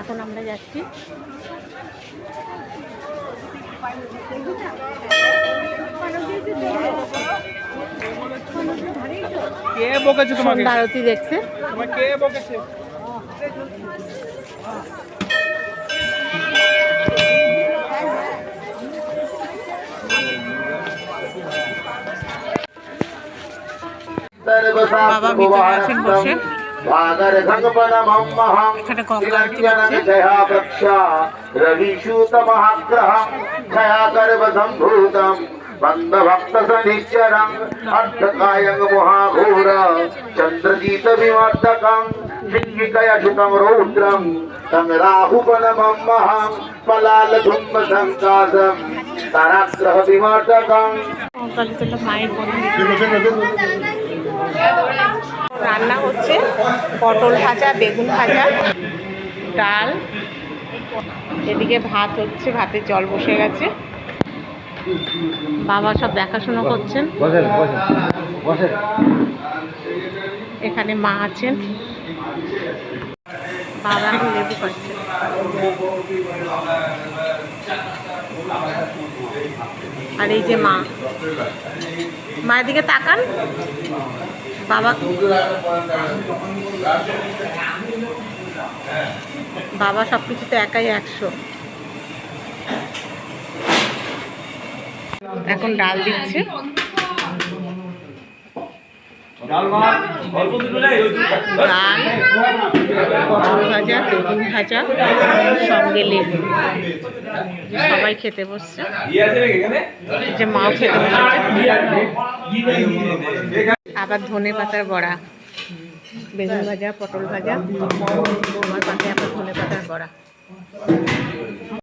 এখন আমরা যাচ্ছি। কে বকেছে তোমাকে? আরতি দেখতে তোমাকে কে বকেছে? বাবা ভিতরে আছেন বসে এখানে গঙ্গা আরতি হচ্ছে রবিষূতমহাগ্রহম ছায়াগর্ভসম্ভূতম বন্ধভক্ত সনিশ্চরং অর্ধকায়ং মহাঘোর চন্দ্রজিত বিমর্দকং সিংহিকয়শুতম রৌদ্রম তং রান্না হচ্ছে পটল ভাজা বেগুন ভাজা ডাল। এদিকে ভাত হচ্ছে ভাতের জল বসে গেছে। বাবা সব দেখাশোনা করছেন। এখানে মা আছেন। বাবা এখন লেবু খাচ্ছে। আর এই যে মা। মায়ের দিকে তাকান। বাবা। বাবা সব কিছুতে একাই একশো। এখন ডাল দিচ্ছে। ডাল পটল ভাজা বেগুন ভাজা সঙ্গে লেবু। সবাই খেতে বসছে। যে মাও খেতে বসেছে। আবার ধনে পাতার বড়া। বেগুন ভাজা পটল ভাজা। আমার পাশে আবার ধনে পাতার বড়া।